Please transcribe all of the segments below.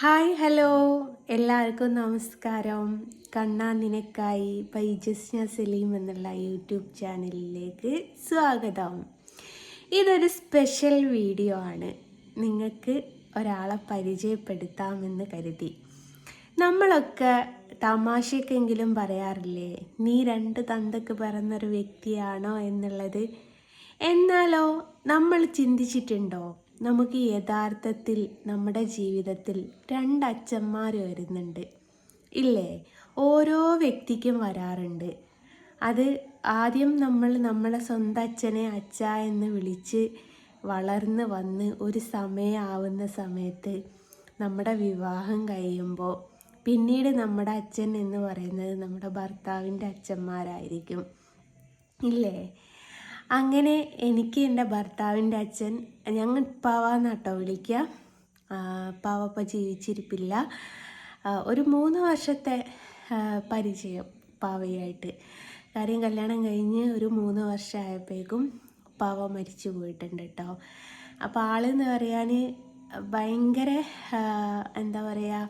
Hi hello. എല്ലാവർക്കും നമസ്കാരം. കണ്ണാ നിനക്കായി ബൈ ജസ്ന സലീം എന്നുള്ള യൂട്യൂബ് ചാനലിലേക്ക് സ്വാഗതം. ഇതൊരു സ്പെഷ്യൽ വീഡിയോ ആണ്. നിങ്ങൾക്ക് ഒരാളെ പരിചയപ്പെടുത്താമെന്ന് കരുതി. നമ്മളൊക്കെ തമാശക്കെങ്കിലും പറയാറില്ലേ നീ രണ്ട് തന്തക്ക് പിറന്നൊരു വ്യക്തിയാണോ എന്നുള്ളത്? എന്നാലോ നമ്മൾ ചിന്തിച്ചിട്ടുണ്ടോ? നമുക്ക് യഥാർത്ഥത്തിൽ നമ്മുടെ ജീവിതത്തിൽ രണ്ട് അച്ഛന്മാർ വരുന്നുണ്ട്. ഇല്ലേ? ഓരോ വ്യക്തിക്കും വരാറുണ്ട്. അത് ആദ്യം നമ്മൾ നമ്മളെ സ്വന്തം അച്ഛനെ അച്ഛ എന്ന് വിളിച്ച് വളർന്ന് വന്ന് ഒരു സമയമാവുന്ന സമയത്ത് നമ്മുടെ വിവാഹം കഴിയുമ്പോൾ പിന്നീട് നമ്മുടെ അച്ഛൻ എന്ന് പറയുന്നത് നമ്മുടെ ഭർത്താവിന്റെ അച്ഛന്മാരായിരിക്കും. ഇല്ലേ? അങ്ങനെ എനിക്ക് എന്റെ ഭർത്താവിന്റെ അച്ഛൻ ഞങ്ങൾ പാവാന്നാട്ടോ വിളിക്കുക. പാവപ്പ ജീവിച്ചിരിപ്പില്ല. ഒരു മൂന്ന് വർഷത്തെ പരിചയം പാവയായിട്ട് കാര്യം കല്യാണം കഴിഞ്ഞ് ഒരു മൂന്ന് വർഷമായപ്പോഴേക്കും പാവ മരിച്ചു പോയിട്ടുണ്ട് കേട്ടോ. അപ്പോൾ ആളെന്ന് പറയാൻ ഭയങ്കര എന്താ പറയുക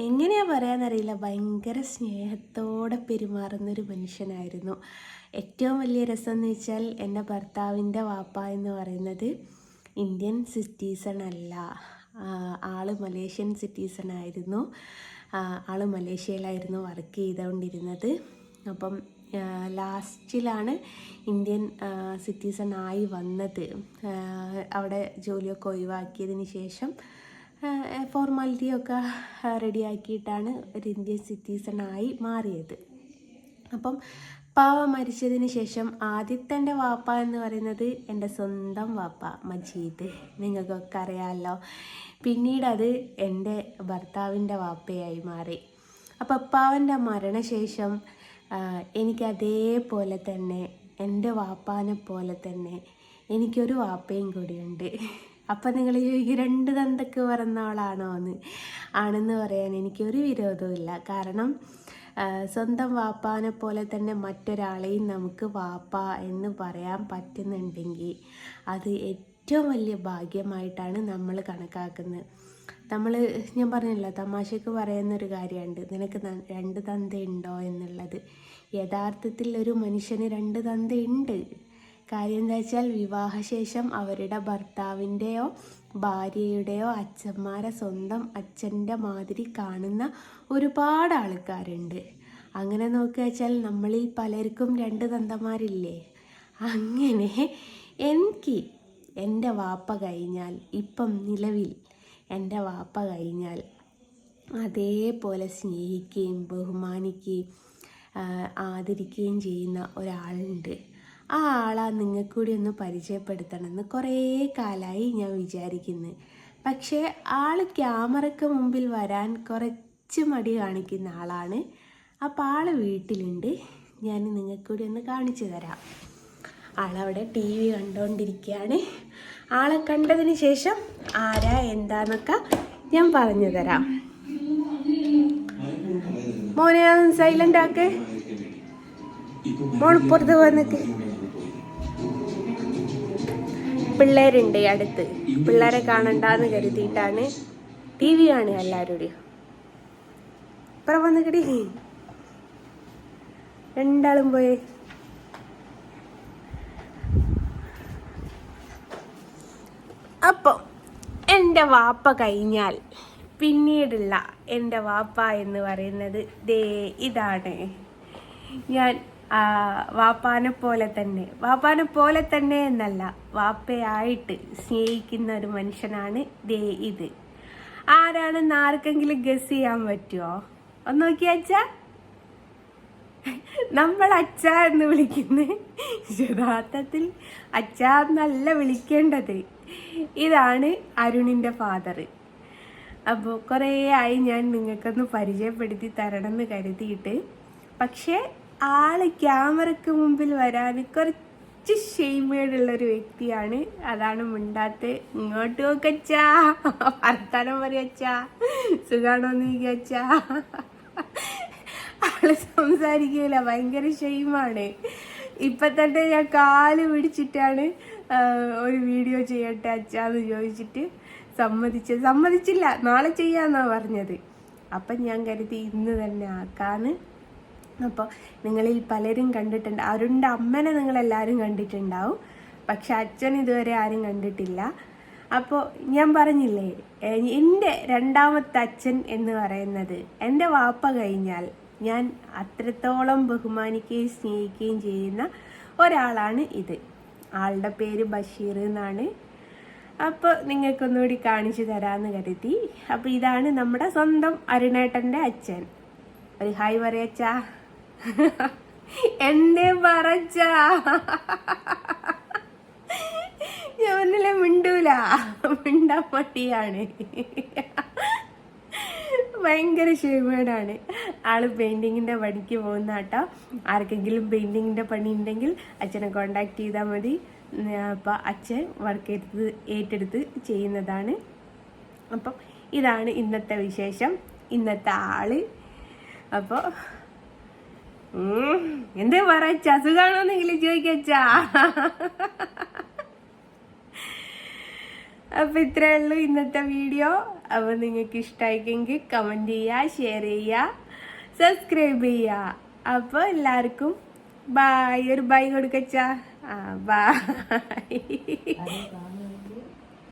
എങ്ങനെയാ പറയാന്നറിയില്ല. ഭയങ്കര സ്നേഹത്തോടെ പെരുമാറുന്നൊരു മനുഷ്യനായിരുന്നു. ഏറ്റവും വലിയ രസം എന്ന് വെച്ചാൽ എന്റെ ഭർത്താവിന്റെ വാപ്പ എന്ന് പറയുന്നത് ഇന്ത്യൻ സിറ്റീസൺ അല്ല. ആൾ മലേഷ്യൻ സിറ്റീസൺ ആയിരുന്നു. ആൾ മലേഷ്യയിലായിരുന്നു വർക്ക് ചെയ്തുകൊണ്ടിരുന്നത് അപ്പം ലാസ്റ്റിലാണ് ഇന്ത്യൻ സിറ്റീസൺ ആയി വന്നത്. അവിടെ ജോലിയൊക്കെ ഒഴിവാക്കിയതിന് ശേഷം ഫോർമാലിറ്റിയൊക്കെ റെഡിയാക്കിയിട്ടാണ് ഒരു ഇന്ത്യൻ സിറ്റീസൺ സിറ്റിസണായി മാറിയത്. അപ്പം പാവ മരിച്ചതിന് ശേഷം ആദ്യത്തെ വാപ്പ എന്ന് പറയുന്നത് എന്റെ സ്വന്തം വാപ്പ മജീദ്. നിങ്ങൾക്കൊക്കെ അറിയാമല്ലോ. പിന്നീട് അത് എന്റെ ഭർത്താവിന്റെ വാപ്പയായി മാറി. അപ്പം അപ്പാവന്റെ മരണശേഷം എനിക്ക് അതേപോലെ തന്നെ എന്റെ വാപ്പാനെ പോലെ തന്നെ എനിക്കൊരു വാപ്പയും കൂടിയുണ്ട്. അപ്പം നിങ്ങൾ ചോദിക്കും രണ്ട് തന്തക്ക് പിറന്നവളാണോ എന്ന് ആണെന്ന് പറയാൻ എനിക്കൊരു വിരോധമില്ല കാരണം സ്വന്തം വാപ്പാനെ പോലെ തന്നെ മറ്റൊരാളെയും നമുക്ക് വാപ്പ എന്ന് പറയാൻ പറ്റുന്നുണ്ടെങ്കിൽ അത് ഏറ്റവും വലിയ ഭാഗ്യമായിട്ടാണ് നമ്മൾ കണക്കാക്കുന്നത്. നമ്മൾ ഞാൻ പറഞ്ഞില്ല തമാശക്ക് പറയുന്നൊരു കാര്യമുണ്ട്. നിനക്ക് രണ്ട് തന്തയുണ്ടോ എന്നുള്ളത്. യഥാർത്ഥത്തിൽ ഒരു മനുഷ്യന് രണ്ട് തന്തയുണ്ട്. കാര്യം എന്താ വെച്ചാൽ വിവാഹശേഷം അവരുടെ ഭർത്താവിന്റെയോ ഭാര്യയുടെയോ അച്ഛന്മാരെ സ്വന്തം അച്ഛന്റെ മാതിരി കാണുന്ന ഒരുപാട് ആൾക്കാരുണ്ട്. അങ്ങനെ നോക്കുക വെച്ചാൽ നമ്മളിൽ പലർക്കും രണ്ട് തന്തമാരില്ലേ? അങ്ങനെ എനിക്ക് എന്റെ വാപ്പ കഴിഞ്ഞാൽ ഇപ്പം നിലവിൽ എന്റെ വാപ്പ കഴിഞ്ഞാൽ അതേപോലെ സ്നേഹിക്കുകയും ബഹുമാനിക്കുകയും ആദരിക്കുകയും ചെയ്യുന്ന ഒരാളുണ്ട്. ആ ആളാ നിങ്ങൾക്ക് കൂടി ഒന്ന് പരിചയപ്പെടുത്തണമെന്ന് കുറേ കാലമായി ഞാൻ വിചാരിക്കുന്നു. പക്ഷേ ആൾ ക്യാമറയ്ക്ക് മുമ്പിൽ വരാൻ കുറച്ച് മടി കാണിക്കുന്ന ആളാണ്. അപ്പോൾ ആൾ വീട്ടിലുണ്ട്. ഞാൻ നിങ്ങൾക്ക് കൂടി ഒന്ന് കാണിച്ചു തരാം. ആളവിടെ ടി വി കണ്ടുകൊണ്ടിരിക്കുകയാണ് ആളെ കണ്ടതിന് ശേഷം ആരാ എന്താന്നൊക്കെ ഞാൻ പറഞ്ഞു തരാം. മോനെ സൈലന്റ് ആക്ക്. മോൾ പുറത്ത് വന്നിക്ക് പിള്ളേരുണ്ട് അടുത്ത്. പിള്ളേരെ കാണണ്ടെന്ന് കരുതിയിട്ടാണ് ടി വി ആണ് എല്ലാവരുടെയും അപ്പുറം വന്നിക്കടി. രണ്ടാളും പോയി. അപ്പം എന്റെ വാപ്പ കഴിഞ്ഞാൽ പിന്നീടുള്ള എന്റെ വാപ്പ എന്ന് പറയുന്നത് ദേ ഇതാണ്. ഞാൻ വാപ്പാനെ പോലെ തന്നെ. വാപ്പാനെ പോലെ തന്നെ എന്നല്ല വാപ്പയായിട്ട് സ്നേഹിക്കുന്ന ഒരു മനുഷ്യനാണ് ദേ ഇത്. ആരാണെന്ന് ആർക്കെങ്കിലും ഗസ് ചെയ്യാൻ പറ്റുമോ ഒന്ന് നോക്കിയാച്ചാ നമ്മൾ അച്ഛ എന്ന് വിളിക്കുന്നത് യഥാർത്ഥത്തിൽ അച്ഛ എന്നല്ല വിളിക്കേണ്ടത്. ഇതാണ് അരുണിന്റെ ഫാദർ അപ്പോൾ കുറേ ആയി ഞാൻ നിങ്ങൾക്കൊന്ന് പരിചയപ്പെടുത്തി തരണം എന്ന് കരുതിയിട്ട്. പക്ഷേ ആൾ ക്യാമറക്ക് മുമ്പിൽ വരാൻ കുറച്ച് ഷെയ്മേടുള്ളൊരു വ്യക്തിയാണ്. അതാണ് മിണ്ടാത്ത്. ഇങ്ങോട്ട് നോക്കച്ചാ വർത്താനം പറയച്ചാ സുഖാണോന്ന് ചോദിക്കച്ചാ ആൾ സംസാരിക്കില്ല ഭയങ്കര ഷെയിമാണ് ഇപ്പൊ തന്നെ ഞാൻ കാൽ പിടിച്ചിട്ടാണ് ഒരു വീഡിയോ ചെയ്യട്ടെ അച്ഛാന്ന് ചോദിച്ചിട്ട് സമ്മതിച്ചത് സമ്മതിച്ചില്ല. നാളെ ചെയ്യാന്നാ പറഞ്ഞത്. അപ്പം ഞാൻ കരുതി ഇന്ന് തന്നെ ആക്കാന്ന് അപ്പോൾ നിങ്ങളിൽ പലരും കണ്ടിട്ടുണ്ട്. അരുണിന്റെ അമ്മനെ നിങ്ങളെല്ലാവരും കണ്ടിട്ടുണ്ടാവും. പക്ഷെ അച്ഛൻ ഇതുവരെ ആരും കണ്ടിട്ടില്ല. അപ്പോൾ ഞാൻ പറഞ്ഞില്ലേ എന്റെ രണ്ടാമത്തെ അച്ഛൻ എന്ന് പറയുന്നത് എന്റെ വാപ്പ കഴിഞ്ഞാൽ ഞാൻ അത്രത്തോളം ബഹുമാനിക്കുകയും സ്നേഹിക്കുകയും ചെയ്യുന്ന ഒരാളാണ് ഇത്. ആളുടെ പേര് ബഷീർ എന്നാണ്. അപ്പോൾ നിങ്ങൾക്കൊന്നുകൂടി കാണിച്ചു തരാമെന്ന് കരുതി. അപ്പോൾ ഇതാണ് നമ്മുടെ സ്വന്തം അരുണേട്ടന്റെ അച്ഛൻ. ഒരു ഹായ് പറയച്ചാ എന്തേ പറച്ച ഞാനല്ലേ മിണ്ടൂല. മിണ്ടാൻ പട്ടിയാണ് ഭയങ്കര ക്ഷേമേടാണ്. ആൾ പെയിന്റിങ്ങിന്റെ പണിക്ക് പോകുന്ന കേട്ടോ ആർക്കെങ്കിലും പെയിന്റിങ്ങിന്റെ പണി ഉണ്ടെങ്കിൽ അച്ഛനെ കോണ്ടാക്ട് ചെയ്താൽ മതി. അപ്പം അച്ഛൻ വർക്ക് എടുത്ത് ഏറ്റെടുത്ത് ചെയ്യുന്നതാണ്. അപ്പം ഇതാണ് ഇന്നത്തെ വിശേഷം. ഇന്നത്തെ ആൾ. അപ്പോൾ എന്തേ പറച്ച സുഖാണോന്നെങ്കിലും ചോദിക്കച്ചാ അപ്പൊ ഇത്രേ ഉള്ളൂ ഇന്നത്തെ വീഡിയോ. അപ്പൊ നിങ്ങൾക്ക് ഇഷ്ടമായിക്കെങ്കിൽ കമന്റ് ചെയ്യുക ഷെയർ ചെയ്യുക സബ്സ്ക്രൈബ് ചെയ്യുക അപ്പൊ എല്ലാവർക്കും ബായ് ഒരു ബൈ കൊടുക്കച്ചാ ആ ബായ്